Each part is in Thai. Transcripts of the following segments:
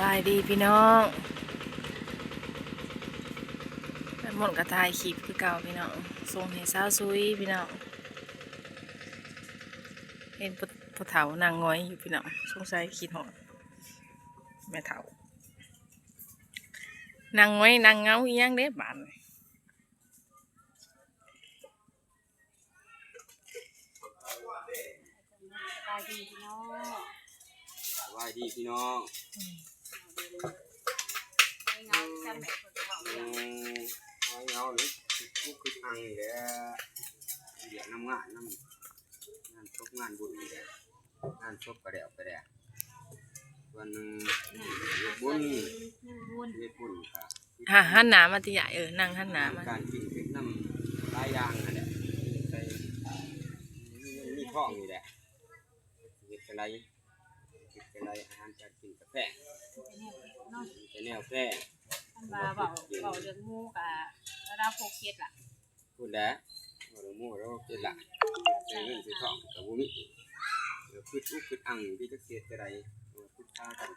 บายดีพี่น้องหมดกระทายคลิปคือเก่าพี่น้องส่งให้สาวซุยพี่น้องเห็นผู้ผู้เฒ่านางง้อยอยู่พี่น้องสงสัยคิดหอดแม่เฒ่านางง้อยนางเงาอีหยังเด้บานนี่ตายดีพี่น้องสวัสดีพี่น้อง ไม่เงาจำแบบคนเขาเนี่ยมเอาเงาหรือลูคือทางนี่แหละเดี๋ยวน้ำงานน้ำงานชกงานบุญนี่แหละงานชกกระเดวกระเดววันหนึงบุญนึ่งบุญเบุญค่ะอะหันหนามาที่ใหญ่เออนั่งหันหนามาการกินเป็นน้ำลายยางนั่นแหละใส่มีเงินมีทองนี่แหละเฮ็ดอะไรเฮ็ดอะไรอาหารกา รกินกาแฟเนาะจะแนวแพร่ท่านมาเบาเบาเรื่องหมูกับระดับโฟกัสล่ะพูดแล้วว่าเราโม่เราเจ็ดละใช้เงินซื้อทองกับบุมิเดี๋ยวพืชอุกพืชอังที่จะเสียจะไรพืชตากัน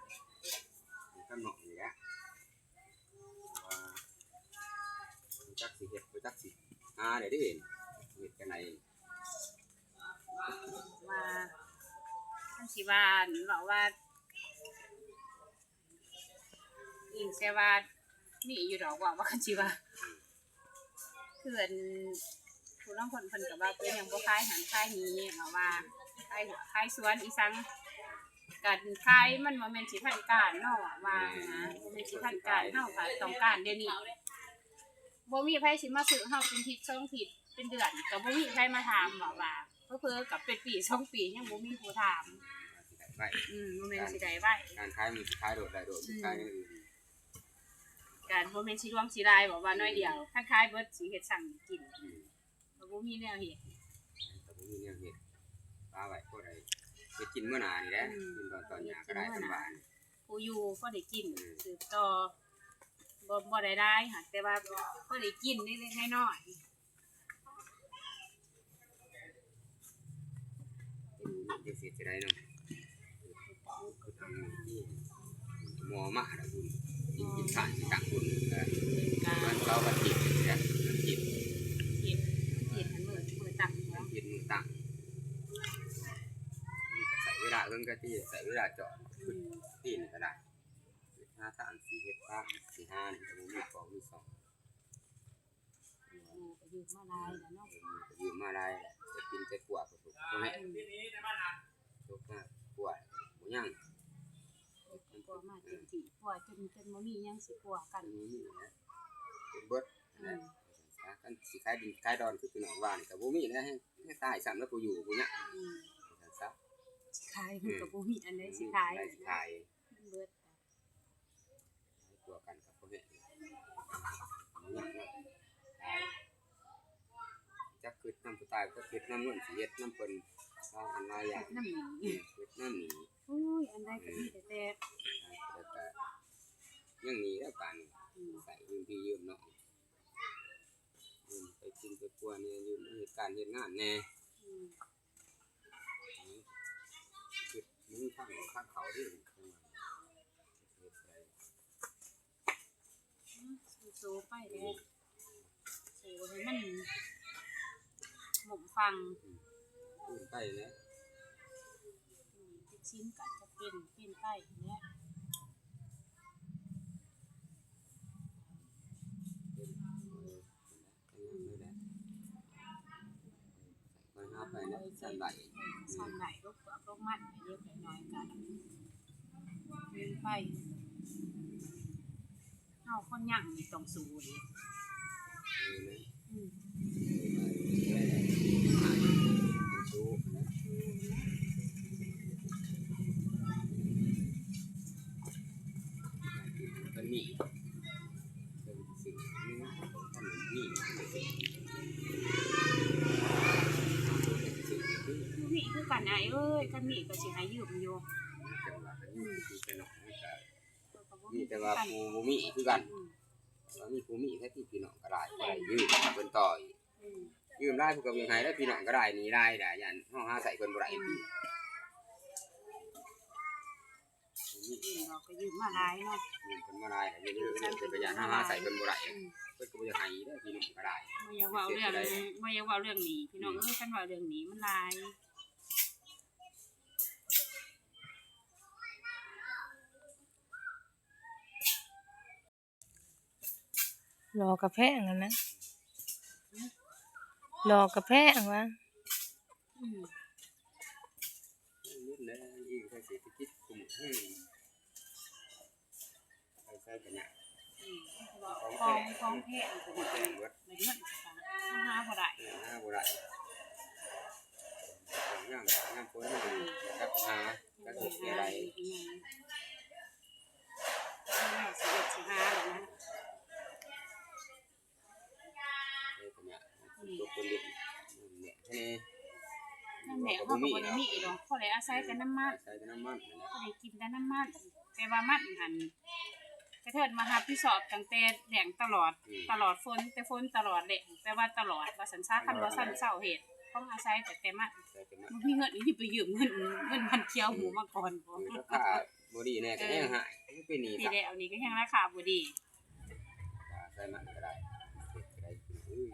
กันหนอกอย่างเงี้ยว่าจักสิเห็ดจักสิหาได้ได้เห็นเห็ดกันไหนมาท่านสิว่าบอกว่า อิงเสว่ามีอยู่ดอกว่าว่าคันสิว่าเพื่อนผู้ลางคนเพิ่นก็ว่าเป็นหยังบ่คายหันคายนี้เอาว่าคายหัวคายสวนอีสังการคายมันบ่แม่นสิทันการเนาะว่านะบ่แม่นสิทันการเฮาค่ะต้องการเดี๋ยวนี้บ่มีไผสิมาซื้อเฮาเป็นทิศสองทิศเป็นเดือนก็บ่มีไผมาถามว่าว่าเพิ่อกับเป็นปีสองปียังบ่มีผู้ถามไปอืมบ่แม่นสิได้ไว้การขายมันขายโดดได้โดดขายอื่น การบ่แม่นสิรวมสิรายบอกว่าน้อยเดียวคล้ายๆเบิดสิเฮ็ดสั่งกินก็บ่มีแนวเฮ็ดแต่ผมมีเนี่ยเห็ดปลาไหวก็ได้จะกินเมื่อนานแล้วกินตอนตอนยาก็ได้สบายผู้อยู่ก็ได้กินสืบต่อบ่บ่ได้ได้ค่ะแต่ว่าก็ได้กินเล็กๆน้อยจะเสียจะได้เนาะหมอมาแล้วคุณ กินกินข้าวกินตักคุณเออๆก็มันเขาก็จิตเนี่ยจิตเฮ็ดเฮ็ดให้มื้อมือตั้งเนาะจิตมือตั้งนี่ก็ใส่เวลาเพิ่งก็ที่ใส่เวลาเจาะอืมที่นี่ก็ได้ห้าสามสี่เฮ็ดห้าสี่ห้านี่ก็มีสองมีสองอยู่มาลายแล้วเนาะอยู่มาได้แหละจะกินจะกวดก็ถูกก็ให้อืมถูกมากกวดหมูย่าง กลัวมาจนสิกลัวจนจนบ่มีหยังสิกลัวกันอันนี้นี่นะเป็นเบิดอืนะมกันสิขายดินขายดอนคือพี่น้องว่านี่ก็บ่มีนะให้ให้ตายซ้ำแล้วกูอยู่กูเนี่ยอืมซะสิขายมันก็บ่มีอันใดสิขายได้สิขายมันเบิดตัวกันกับพวกนี้หมูย่างเนาะจักคือน้ำผู้ตายก็คือน้ำเงินสิเฮ็ดน้ำเพิ่นเอาอันหลายอย่าง น้ำหนีเฮ็ดน้ำหนี โอ้ยอันใดก็มีแต่แต่แล้วก็ยังหนีแล้วกันอืมใส่ยืมพี่ยืมน้องยืมไปกินไปกลัวเนี่ยยืมเหตุการณ์เหตุงานแน่อืมคือมึงข้างข้างเขาที่สู้ๆไปเลยสู้ให้มันหม่มฟังพูดไปนะอืมทุก ชิ้นก็จะเป็นเป็นไปเนี่ยมันหาไปนะสันไหลสันไหนลูกเปลือกลูกมันไปเยอะไปน้อยกันเป็นไปเอาคนยั่งนี่ต้องสู้ดิอืมสู้ มีคือกันไอ้เอ้ยกันมีก็สิให้ยืมอยู่จังหวะนี้คือเป็นหนองแต่ก็บ่นี่มีแต่ว่าปูมีคือกันอืมว่ามีปูมีแค่ที่พี่น้องก็ได้ก็ได้ยืมเพิ่นต่อยอืมยืมได้เพิ่นก็ยังไงได้พี่น้องก็ได้นี่ได้ได้ยันห้องหาใส่เพิ่นบ่ได้พี่มียืมเราก็ยืมมาหลายเนาะยืมเพิ่นมาได้ก็เยอะๆเพิ่นเป็นประหยัดหาหาใส่เพิ่นบ่ได้อืมเพิ่นก็บ่อยากให้เด้อพี่น้องก็ได้บ่อยากเว้าเรื่องบ่อยากเว้าเรื่องนี้พี่น้องเอ้ยคันเว้าเรื่องนี้มันหลาย รอกระแพงอะนะรอกระแพงวะอืมนิดแล้วอีกใส่เศรษฐกิจกลุ่มอืมใส่ใส่กันเนี่ยอืมกองกองแพงก็บ่ได้แพงเบิดในเงินสตางค์หาบ่ได้เออหาบ่ได้ของย่างย่างฝนมันก็กับหาก็เฮ็ดอะไรอีหยังไม่สิเฮ็ดสิหาแล้วนะ เฮ็ดกันเนี่ยตกคนเล่น เนี่ยให้นั่นแหละเขาก็บ่ได้มีดอกเขาเลยอาศัยแต่น้ำมันใส่แต่น้ำมันนั่นแหละเขาได้กินแต่น้ำมันแต่ว่ามันหันกระเทิดมาหาพี่สอบตั้งแต่แหล่งตลอดตลอดฝนแต่ฝนตลอดแหล่งแต่ว่าตลอดว่าสันซาคันว่าสันเศร้าเหตุต้องอาศัยแต่แต่มันใส่แต่มันบ่มีเงินนี่ไปยืมเงินเงินพันเคียวหมูมาก่อนบ่มันก็ค่าบ่ดีแน่ก็ยังหายไม่เป็นหนี้นี่ซะแหละอันนี้ก็ยังราคาบ่ดีใส่มันก็ได้เฮ็ดก็ได้อือ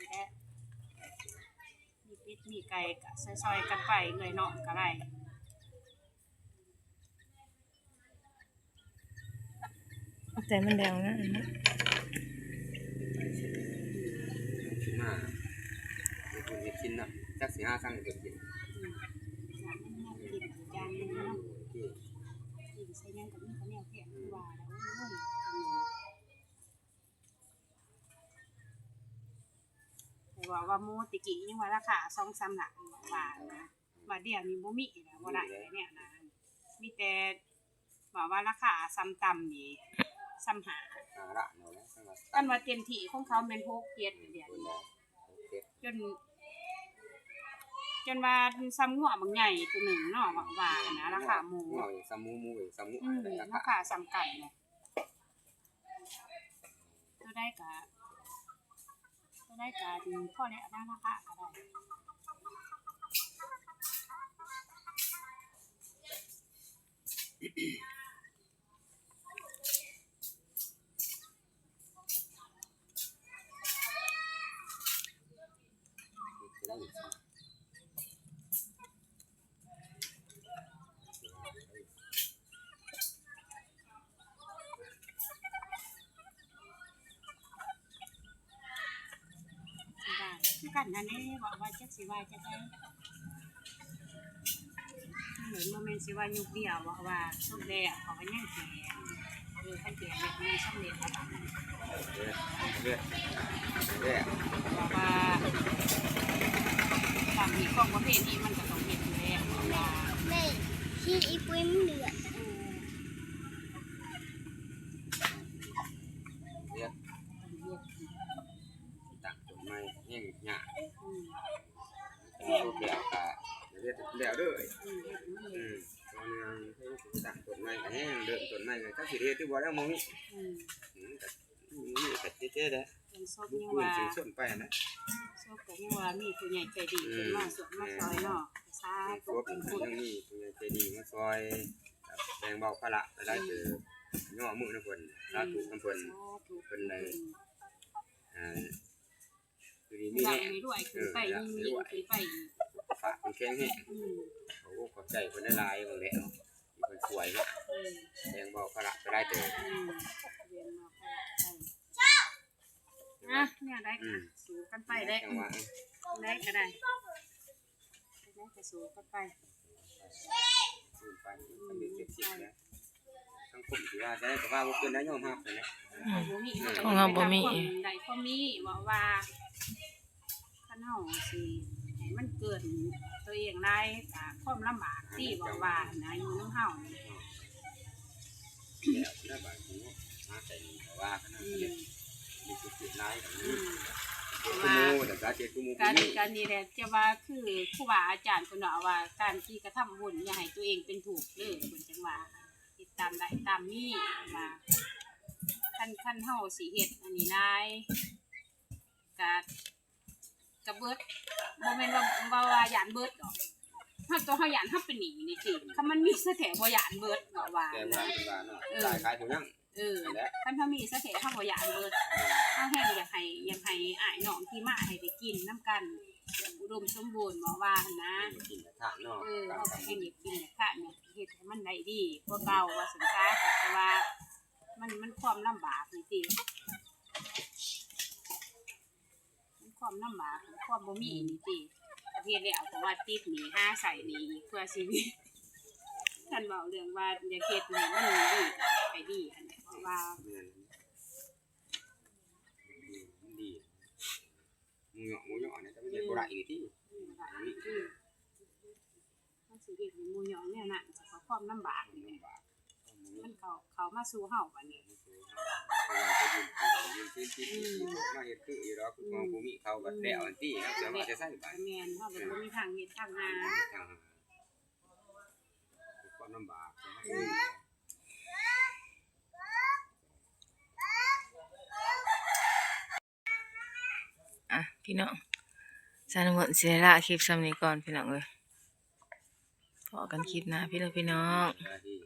สิแด้มีปิดมีไก่ก็ซอยๆกันไปเงยเนาะก็ได้แต่มันแดงนะอันนั้นขึ้นมาเฮ็ดบุญเฮ็ดกินน่ะจักสิหาทางให้เพิ่นกินอืมอยากมันน่ากินจานนึงเนาะโอเคกินใส่ยังกับมีข้าเนียแข็งคือว่าแล้ว โอ้ยแต่ว่าว่าหมูติกิยังว่าราคาสองสามหลักว่านะว่าเดียวนี้บ่มีนะบ่ได้เนี่ยนะมีแต่ว่าว่าราคาซ้ำต่ำนี่ซ้ำหาหาละเนาะแล้วกันว่าเต็มที่ของเขาเป็นพกเกียรติเดียวจน จนว่าซ้ำงัวบางใหญ่ตัวหนึ่งเนาะว่านะราคาหมูซ้ำหมูหมูซ้ำหมูราคาซ้ำกันเลยตัวได้กะ จะได้กาดีพ่อแล้วนะนะคะก็ได้อื ว่าคือกันนั่นเองว่าว่าจักสิว่าจะได้เหมือนโมเมนต์สิว่ายุคเดียวว่าว่าสุดแล้วเขาก็ยังแก่เออขั้นแก่แบบนี้สำเร็จแล้วแบบนั้น เรื่อยเรื่อย ว่าว่าตามมีของประเภทนี้มันก็ต้องเห็นอยู่แล้วว่า แม่ที่อีปุ้ยมนเดือด เออ เรื่อย ต้องเรียก ตักต้นไม้แห้งหญ้า อืม รูปแล้วก็ เรื่อยแล้วด้ออืมเฮ็ดมันอืเลยมตอนนี้ให้ตักต้นไม้แห้งเดินต้นไม้ก็จักสิเฮ็ดที่บ่แล้มองนี่อืมนี่ก็เจ๊ๆเด้อเป็นศพบุกยังเงินว่าสิส่วนไปนะศพก็ยังว่ามีผู้ใหญ่ใจดีเพิ่นมาสวดมาซอยเนาะสาตัธุวเป็เป็นนพุผู้ทธยังนี่ผู้ใหญ่ใจดีมาซอยแบ่งเบาภาระไปได้เจอย่อมือนะเพิ่นสาธุนำเพิ่นสาธุเพิ่นได้ อ่าคือดีมีมีหลัแน่งนี้ด้วยขึ้นไปยิ่งยิ่งขึ้นไปอีก ฝากคนแข็งแห้งอืมโอ้ขอบใจเพิ่นได้หลายบางแล้วที่เพิ่นสวยเนาะอืมแบ่งเบาภาระไปได้เจออืมเรียนมาไปอะเนี่ยได้ค่ะสู้กันไปได้จังหวะได้ก็ได้ได้ก็สู้กันไปขึ้นไปสำเร็จเสร็จสิ้นแล้วทั้งผมถือว่าใช้ก็ว่าบ่เกินได้ยอมรับเลยนะบ่มีของเราบ่มีได้พอมีว่าว่าคันเฮาสิให้ มันเกินตัวเองได้ก็ความลำบากที่ว่าว่านะอยู่นำเฮานี่แล้วได้บางทีหาใส่ว่ากันนะอืเนี่ยมมีจุดจุดหลายกันอืนี่มเจ็ดกูมูแต่ละเจ็ดกูมูการนี่การนี้แหละจะว่าคือครูบาอาจารย์เพิ่นว่าว่า การที่กระทำบุญอย่าให้ตัวเองเป็นถูกเด้อเพิ่นจังว่าติดตามได้ตามนี้ว่าคันคันเฮาสิเฮ็ดอันนี้นายกะ กะเบิดบ่แม่นว่าว่าว่าหยานเบิดดอกถ้าตัวเฮาหยานเฮาเป็นหนีนี่จริงถ้ามันมีเสถียรบ่หยานเบิดก็ว่าแต่นะว่าเป็นว่าเนาะตายขายถุงยังเออนั่นแหละคันถ้ามีเสถียรเฮาบ่หยานเบิดเฮาแห้งอยากให้อยากให้อ้ายน้องที่มาให้ได้กินนํกันแบบอุดมสมบูรณ์บ่ว่าหั่นนะกินกระทะเนาะเออตามเฮากัก็นแห้งอยากกินอยากทานอยากเฮ็ดให้มันได้ดีกว่าเก่าว่าสนใจแต่ว่ามันมันความลำบากนี่ติมัน ความลำบากความบ่มีนี่ติประเทศแล้วเพราะว่าติดหนี้ห้าใส่หนี้อีกเพื่อชีวิตท่านบอกเรื่องว่าอย่าเฮ็ดนี่มันดีไปดีอันนี้เพราะว่ามันดีหมูหยองหมูหยองเนี่ยจะไม่ใช่โบราณอีกที่อืมว่าอันนี้ดีมันสิเฮ็ดให้หมู่ยองแนวนั้นจะขอความลำบากนี่แหละลำบาก มันเขาเขามาสู่เฮาบัดนี้มาเห็ดคืออีรอคือมองภูมิเขาแบบแล้วอันที่ครับเดี๋ยวมาจะใส่ไปก็แม่นเฮาก็บ่มีทางเฮ็ดทางหาทางความลำบากอะพี่น้องสารหมดเสียละคลิปซ้ำนี้ก่อนพี่น้องเอ้ยพอกันคลิปหนะพี่น้องพี่น้องที่